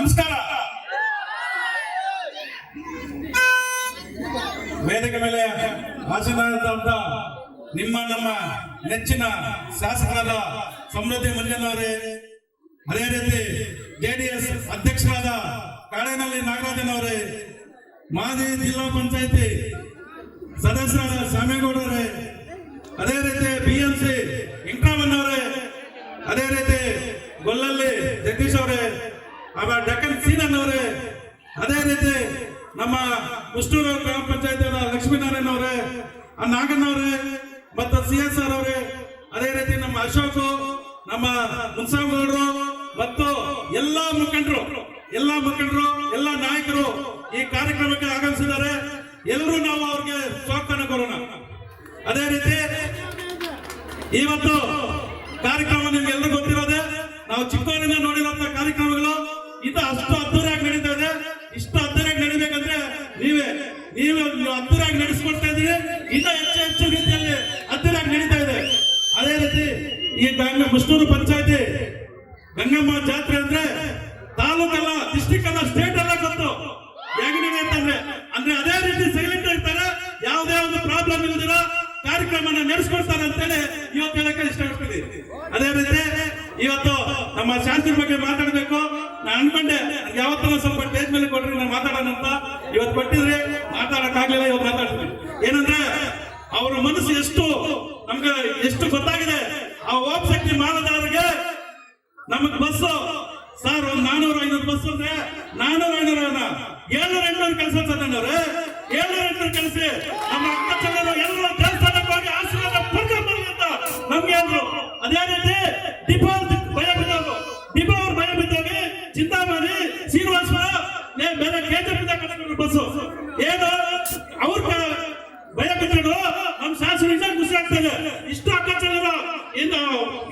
ನಮಸ್ಕಾರ. ವೇದಿಕೆ ಮೇಲೆ ಭಾಷಣದಂತ ನಿಮ್ಮ ನಮ್ಮ ನೆಚ್ಚಿನ ಶಾಸಕರಾದ ಸಮೃದ್ಧಿ ಮಂಜನವರೇ ಅದೇ ರೀತಿ ಜೆಡಿಎಸ್ ಅಧ್ಯಕ್ಷರಾದ ಕಾಡೇನಹಳ್ಳಿ ನಾಗರಾಜನವರೇ ಮಾಜಿ ಜಿಲ್ಲಾ ಪಂಚಾಯತಿ ಸದಸ್ಯರಾದ ಶಾಮೇಗೌಡರೇ ಕುಷ್ಟೂರು ಗ್ರಾಮ ಪಂಚಾಯತ್ ಲಕ್ಷ್ಮೀನಾರಾಯಣ ಅವರೇ ನಾಗಣ್ಣ ಅವರೇ, ಮತ್ತು ಸಿ ಎಸ್ ಆರ್ ಅವರೇ, ಅದೇ ರೀತಿ ನಮ್ಮ ಅಶೋಕ್, ನಮ್ಮ ಮುನ್ಸಾಗೌಡರು ಮತ್ತು ಎಲ್ಲಾ ಮುಖಂಡರು ಎಲ್ಲಾ ಮುಖಂಡರು, ಎಲ್ಲಾ ನಾಯಕರು ಈ ಕಾರ್ಯಕ್ರಮಕ್ಕೆ ಆಗಮಿಸಿದ್ದಾರೆ. ಎಲ್ಲರೂ ನಾವು ಅವ್ರಿಗೆ ಸ್ವಾಗತ ಕೊಡೋಣ. ಅದೇ ರೀತಿ ಇವತ್ತು ಕಾರ್ಯಕ್ರಮ ನಿಮ್ಗೆ ಎಲ್ಲರೂ ಗೊತ್ತಿರೋದೆ, ನಾವು ಚಿಕ್ಕವರಿಂದ ನೋಡಿರೋ ಕಾರ್ಯಕ್ರಮಗಳು ಇದು ಅಷ್ಟು ಅದ್ದೂರಿಯಾಗಿ ನಡೀತಾ ಇದೆ ಇಷ್ಟು ಅದ್ದೂರಿಯಾಗಿ ನಡಿಬೇಕಂದ್ರೆ ನೀವೇ ನೀವೇ ನೀವು ಅದ್ದೂರಿಯಾಗಿ ಇದ್ದೀವಿ. ಇನ್ನ ಹೆಚ್ಚು ಹೆಚ್ಚು ರೀತಿಯಲ್ಲಿ ಹತ್ತಿರಾಗಿ ನಡೀತಾ ಇದೆ. ಅದೇ ರೀತಿ ಈ ಬ್ಯಾಂಕ್ನ ಮುಸ್ನೂರು ಪಂಚಾಯತಿ, ಗಂಗಮ್ಮ ಜಾತ್ರೆ ಅಂದ್ರೆ ತಾಲೂಕಲ್ಲ ಡಿಸ್ಟಿಕ್ ಅಲ್ಲ ಸ್ಟೇಟ್ ಅಲ್ಲ ಗೊತ್ತು. ಹೇಗೆ ಅಂತಂದ್ರೆ ಅಂದ್ರೆ ಅದೇ ರೀತಿ ಸೈಲೆಂಟ್ ಇರ್ತಾರೆ. ಯಾವುದೇ ಒಂದು ಪ್ರಾಬ್ಲಮ್ ಇಲ್ಲದಿರ ಕಾರ್ಯಕ್ರಮನ ನಡೆಸ್ಕೊಡ್ತಾರೆ ಅಂತೇಳಿ ಇವತ್ತು ಹೇಳಕ್ಕೆ ಇಷ್ಟಪಡ್ತೀನಿ. ಅದೇ ರೀತಿ ಇವತ್ತು ನಮ್ಮ ಶಾಂತಿ ಬಗ್ಗೆ ಮಾತಾಡಬೇಕು. ನಾನು ಅನ್ಕೊಂಡೆ ಯಾವತ್ತೂ ಸ್ವಲ್ಪ ಸ್ಟೇಜ್ ಮೇಲೆ ಕೊಟ್ರಿ ನಾನು ಮಾತಾಡೋಣ ಅಂತ. ಇವತ್ತು ಕೊಟ್ಟಿದ್ರೆ, ಮಾತಾಡಕ್ಕಾಗ್ಲಿಲ್ಲ, ಇವತ್ತು ಮನಸ್ಸು ಎಷ್ಟು ನಮ್ಗೆ ಎಷ್ಟು ಗೊತ್ತಾಗಿದೆ? ಆ ಓಪ್ ಶಕ್ತಿ ಮಾನದಾರರಿಗೆ ನಮಗ್ ಬಸ್ ಸರ್ ಒಂದ್ ನಾನೂರ ಐನೂರು ಬಸ್ ಅಂದ್ರೆ ನಾನೂರ ಐನೂರ ಏಳ್ನೂರ ಎಂಟುನೂರು ಕೆಲಸ ತಂದವ್ರೆ. ಏಳ್ನೂರ ಎಂಟುನೂರು ಕೆಲಸ. ನಮ್ಮ ಅಕ್ಕ ಚೆಲ್ಲರು ಎಲ್ಲರೂ ದೇವಸ್ಥಾನಕ್ಕೆ ಹೋಗಿ ಆಶೀರ್ವಾದ ಬರ್ಲಿ ಅಂತ ನಮ್ಗೆ ಅಂದ್ರು ಅದೇ ರೀತಿ ದೀಪಾವಳಿ ಭಯ ಬಿದ್ದವರು. ದೀಪಾವಳಿ ಭಯ ಬಿದ್ದೋಗಿ ಚಿಂತಾಮಣಿ ಮಾಡಿ ಶ್ರೀನಿವಾಸ ಬೇರೆ ಕೆಜೆಪಿಂದ ಕರ್ಕೊಂಡು ಬಸ್ಸು. ಏನು? ಅವ್ರ ಭಯ ಬಿದ್ರು ನಮ್ ಶಾಸನ ಖುಷಿ ಆಗ್ತದೆ ಇಷ್ಟು ಅಕ್ಕ ಚೆಲ್ಲರ ಇನ್ನು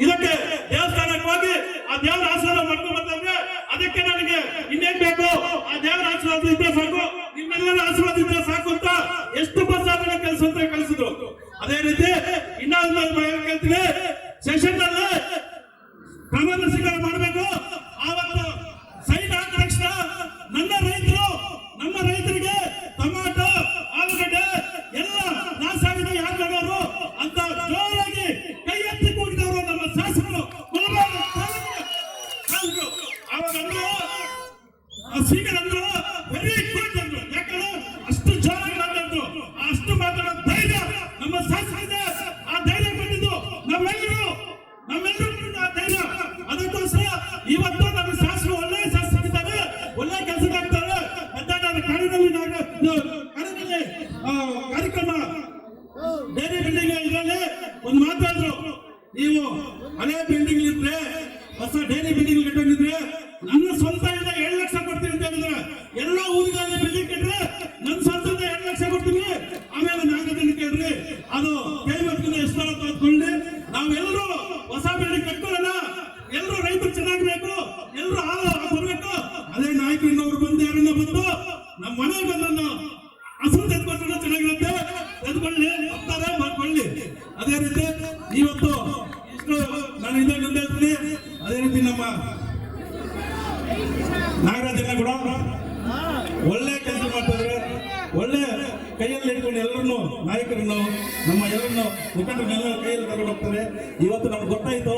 ಇದಕ್ಕೆ ದೇವಸ್ಥಾನಕ್ಕೆ ಹೋಗಿ ಆ ದೇವರ ಆಶೀರ್ವಾದ ಮಾಡ್ಕೊಂಡು ಬಂದ್ರೆ ಅದಕ್ಕೆ ನನಗೆ ಇನ್ನೇನ್ ಬೇಕು? ಆ ದೇವರ ಆಶೀರ್ವಾದ ಇದ್ರೆ ಸಾಕು, ನಿಮ್ಮೆಲ್ಲರ ಆಶೀರ್ವಾದ ಇದ್ರೆ ಸಾಕು ಅಂತ ಎಷ್ಟು ಬಸ್ ಕೆಲಸ ಅಂತ ಕಳಿಸಿದ್ರು. ಅದೇ ರೀತಿ ಇನ್ನೊಂದು ನಾನು ಕೇಳ್ತೀನಿ ಸೆಷನ್ನಲ್ಲಿ ಪ್ರಮಾಣ ಸ್ವೀಕಾರ ಮಾಡಬೇಕು ಆವತ್ತು ಸೈನ್ ಹಾಕಿದ ತಕ್ಷಣ ನನ್ನ ರೈತರು ನಮ್ಮ ರೈತರಿಗೆ ಟೊಮಾಟೊ ಆಲೂಗಡ್ಡೆ ಎಲ್ಲ ನಾಶ ಆಗಿದೆ ಯಾರು ಮಾಡೋರು ಅಂತ ಜೋರಾಗಿ ಕೈ ಎತ್ತಿ ಕೂಗಿದವರು ನಮ್ಮ ಶಾಸಕರು ಮುಳಬಾಗ ತಾಲೂಕಿನ ಶಾಸಕರು. ಅವಾಗ ಅಂದ್ರು, ಅಂದ್ರು ವೆರಿ ಗುಡ್ ಅಂದ್ರು ಅಷ್ಟು ಜೋರಾಗಿ ಮಾತಾಡಿದ್ರು ಅಷ್ಟು ಮಾತಾಡೋ ಧೈರ್ಯ ನಮ್ಮ ಶಾಸಕರಿಗೆ ಆ ಧೈರ್ಯ ಕೊಟ್ಟಿದ್ದು. ನಮ್ಮೆಲ್ಲರೂ ಆ ಧೈರ್ಯ. ಅದಕ್ಕೋಸ್ಕರ ಇವತ್ತು ನಮ್ಮ ಶಾಸಕರು ಒಳ್ಳೆ ಶಾಸಕರಿದ್ದಾರೆ ಒಳ್ಳೆ ಕೆಲಸದಾಗ್ತಾರೆ ಅಂತ ನಾನು ಕಾರ್ಯದಲ್ಲಿ ಆ, ಕಾರ್ಯಕ್ರಮ ಬೇರೆ ಬಿಲ್ಡಿಂಗ್ ಇದರಲ್ಲಿ ಒಂದು ಮಾತಾಡಿದ್ರು ನೀವು ಹಳೆ ಬಿಲ್ಡಿಂಗ್ ಇದ್ರೆ ಹೊಸ ಡೈರಿ ಬಿಲ್ಡಿಂಗ್ ಕಟ್ಟೋಗಿದ್ರೆ ಎಲ್ಲ ಊರುಗಳಲ್ಲಿ ಬಿಲ್ಡಿಂಗ್ ಕಟ್ರೆ ನನ್ನ ಸ್ವಂತದಿಂದ ಎರಡು ಲಕ್ಷ ಕೊಡ್ತೀನಿ. ಆಮೇಲೆ ನಾಗದಲ್ಲಿ ಕೇಳ್ರಿ. ಅದು ಕೈ ಮಕ್ಕಳು ಎಷ್ಟು ಬರುತ್ತೆ ಅಂದ್ಕೊಂಡು ನಾವೆಲ್ಲರೂ ಹೊಸ ಬಿಲ್ಡಿಂಗ್ ಕಟ್ಕೊಳ್ಳೋಣ. ಎಲ್ಲರೂ ರೈತರು ಚೆನ್ನಾಗಿರ್ಬೇಕು ಎಲ್ಲರೂ ಹಾಲು ಬರ್ಬೇಕು. ಅದೇ ನಾಯಕರು ಇನ್ನೊಬ್ರು ಬಂದು ಯಾರನ್ನ ಬಂದು ನಮ್ಮ ಮನೆಗೆ ಬಂದನ್ನು ಹಸು ತೆಗೆದುಕೊಂಡ್ರೆ ಚೆನ್ನಾಗಿರುತ್ತೆ. ತೆಗೆದುಕೊಳ್ಳಿ ಹೋಗ್ತಾರೆ ಮಾಡ್ಕೊಳ್ಳಿ. ಅದೇ ರೀತಿ ಇವತ್ತು ಇಷ್ಟು ನಾನು ಹಿಂದೆ ಮುಂದೆ ಅದೇ ರೀತಿ ನಮ್ಮ ನಾಗರಾಜನ್ನ ಕೂಡ ಒಳ್ಳೆ ಕೆಲಸ ಮಾಡ್ತಾರೆ ಒಳ್ಳೆ ಕೈಯಲ್ಲಿ ಇಟ್ಕೊಂಡು ಎಲ್ಲರನ್ನು, ನಾಯಕರನ್ನು, ನಮ್ಮ ಎಲ್ಲರನ್ನು, ಮುಖಂಡರನ್ನೆಲ್ಲ ಕೈಯಲ್ಲಿ ತಗೊಂಡು ಹೋಗ್ತಾರೆ. ಇವತ್ತು ನಮ್ಗೆ ಗೊತ್ತಾಯ್ತು,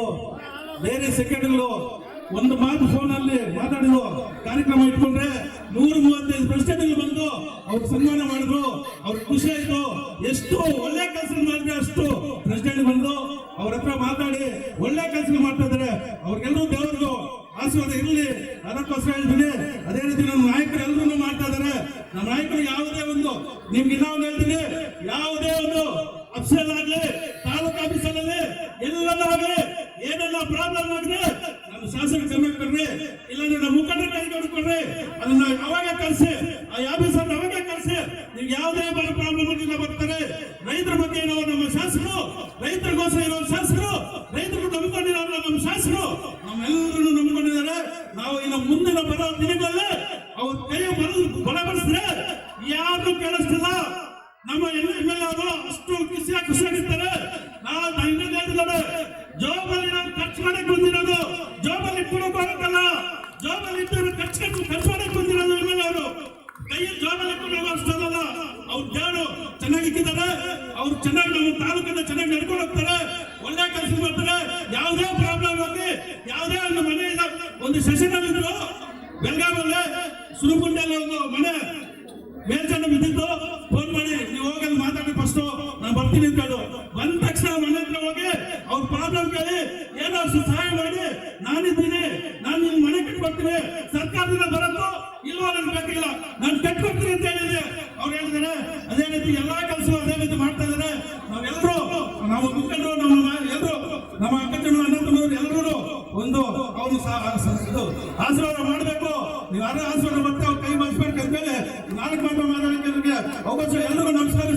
ಬೇರೆ ಸೆಕೆಂಡ್ಗಳು ಒಂದು ಮಾತು ಫೋನ್ ಅಲ್ಲಿ ಮಾತಾಡಿದ್ರು, ಕಾರ್ಯಕ್ರಮ ಇಟ್ಕೊಂಡ್ರೆ ನೂರ ಮೂವತ್ತೈದು ಪ್ರಶ್ನೆಗಳು ಬಂದು ಅವ್ರು ಸನ್ಮಾನ ಮಾಡಿದ್ರು, ಅವ್ರಿಗೆ ಖುಷಿ ಆಯ್ತು. ಎಷ್ಟು ಒಳ್ಳೆ ಕೆಲಸ ಮಾಡಿದ್ರೆ ಅಷ್ಟು ಪ್ರಶ್ನೆಗಳು ಬಂದು ಅವ್ರ ಹತ್ರ ಮಾತಾಡಿ ಒಳ್ಳೆ ಕೆಲಸ ಮಾಡ್ತಾ ಇದಾರೆ ಅವ್ರಿಗೆಲ್ಲರೂ ದೇವರಿಗೂ ಆಶೀರ್ವಾದ ಇರಲಿ. ಅದಕ್ಕೋಸ್ಕರ ಹೇಳ್ತೀನಿ, ಅದೇ ರೀತಿ ನಮ್ಮ ನಾಯಕರು ಎಲ್ಲರೂ ಮಾಡ್ತಾ ಇದಾರೆ ನಮ್ಮ ನಾಯಕರು ಯಾವುದೇ ಒಂದು, ನಿಮ್ಗೆ ಇನ್ನೊಂದು ಹೇಳ್ತೀನಿ, ಯಾವುದೇ ಒಂದು ಅಫ್ಸಲ್ ಆಗ್ಲಿ, ತಾಲೂಕು ಆಫೀಸಲ್ಲಿ ಎಲ್ಲದಾಗ್ಲಿ ಏನೆಲ್ಲ ಪ್ರಾಬ್ಲಮ್ ಆಗಿದೆ ನಮ್ಮ ಶಾಸಕ ಚೆನ್ನಾಗಿ ಕೊಡ್ರಿ ಇಲ್ಲಾಂದ್ರೆ ನಮ್ಮ ಮುಖಂಡರ ಕೈ ಹೊಡ್ಕೊಡ್ರಿ ಅದನ್ನ ಅವಾಗ ಕಳ್ಸಿ, ಆ ಆಫೀಸರ್ ಅವಾಗ ಕಳ್ಸಿ. ನಿಮ್ಗೆ ಯಾವುದೇ ಪ್ರಾಬ್ಲಮ್ ಬರ್ತಾರೆ. ರೈತರ ಬಗ್ಗೆ ಇರೋ ನಮ್ಮ ಶಾಸಕರು, ರೈತರಿಗೋಸ್ಕರ ಇರೋ ಶಾಸಕರು ರೈತರು ನಂಬಿಕೊಂಡಿರೋ ನಮ್ಮ ಶಾಸಕರು ನಮ್ಮೆಲ್ಲರನ್ನು ನಂಬಿಕೊಂಡಿದ್ದಾರೆ ನಾವು ಇನ್ನು ಮುಂದಿನ ಬರೋ ದಿನಗಳಲ್ಲಿ ಅವ್ರ ಕೈ ಬರೋದು ಬಲಪಡಿಸಿದ್ರೆ ಯಾರು ಕೇಳಿಸ್ತಿಲ್ಲ ನಮ್ಮ ಎಂ ಎಲ್ ಅವರು ಅಷ್ಟು ಖುಷಿಯ ಖುಷಿಯಾಗಿರ್ತಾರೆ ನಾವು ಇನ್ನೊಂದು ಹೇಳ್ತಿದ್ದಾರೆ ಜಾಬಲ್ಲಿ ನಾವು ಖರ್ಚು ಮಾಡಕ್ ಬಂದಿರೋದು. ಜಾಬಲ್ಲಿ ಕೊಡಕ್ ಹೋಗಕ್ಕಲ್ಲ ಜಾಬಲ್ಲಿ ಇದ್ದವರು ಖರ್ಚು ಖರ್ಚು ಖರ್ಚು ಮಾಡಕ್ ಬಂದಿರೋದು ಎಂ ಎಲ್ ಅವರು. ಕೈಯಲ್ಲಿ ಜಾಬಲ್ಲಿ ಅಷ್ಟಲ್ಲ ಅವ್ರು ದೇವರು ಸಿಕ್ಕಿದ್ದಾರೆ ಅವ್ರು ಚೆನ್ನಾಗಿ ನಮ್ಮ ತಾಲೂಕನ್ನ ಚೆನ್ನಾಗಿ ನಡ್ಕೊಂಡು ಹೋಗ್ತಾರೆ. ಒಳ್ಳೆ ಕೆಲಸ ಮಾಡ್ತಾರೆ ಯಾವುದೇ ಪ್ರಾಬ್ಲಮ್ ಆಗಲಿ ಯಾವುದೇ ಒಂದು ಮನೆ ಒಂದು ಸೆಷನ್ ಇದ್ರು ಬೆಳಗಾವಲ್ಲಿ ಸುರುಗುಂಡಲ್ಲಿ ಒಂದು ಮನೆ ಮೇಲ್ಚಂಡ ಬಿದ್ದಿದ್ದು ಫೋನ್ ಮಾಡಿ ನೀವು ಹೋಗಿ ಅಲ್ಲಿ ಮಾತಾಡಿ ಫಸ್ಟ್ ನಾನು ಬರ್ತೀನಿ ಬಂದ ತಕ್ಷಣ ಮನೆ ಹತ್ರ ಹೋಗಿ ಅವ್ರ ಪ್ರಾಬ್ಲಮ್ ಕೇಳಿ, ಏನೋ ಸಹಾಯ ಮಾಡಿ, ನಾನಿದ್ದೀನಿ, ನಾನು ನಿಮ್ ಮನೆ ಕಟ್ಟಿ ಬರ್ತೀನಿ ಸರ್ಕಾರದಿಂದ ಬರುತ್ತೋ ಇಲ್ವೋ ನನ್ಗೆ ಗೊತ್ತಿಲ್ಲ ನಾನು ಕಟ್ಟಿ ಬರ್ತೀನಿ ಅಂತ ಹೇಳಿದೆ ಅವ್ರು ಹೇಳಿದಾರೆ, ಅದೇ ರೀತಿ ಎಲ್ಲಾ ಕೆಲಸ ಅದೇ ರೀತಿ ಮಾಡ್ತಾ ಇದಾರೆ. ನಾವೆಲ್ಲರೂ ನಾವು ಮುಖಂಡರು, ನಮ್ಮ ಎಲ್ಲರೂ ನಮ್ಮ ಅಕ್ಕಚನು ಅಣ್ಣ ಎಲ್ಲರೂ ಒಂದು ಇದು ಆಶೀರ್ವಾದ ಮಾಡಬೇಕು. ನೀವು ಯಾರು ಆಶೀರ್ವಾದ ಮತ್ತೆ ಅವ್ರು ಕೈ ಮಾಡಿಸ್ಬೇಕು ಅಂದ್ಮೇಲೆ ನಾಲ್ಕು ಮಾತ್ರ ಮಾತಾಡಕ್ಕೆ ಅವಕಾಶ ಎಲ್ಲರಿಗೂ ನಮಸ್ಕಾರ.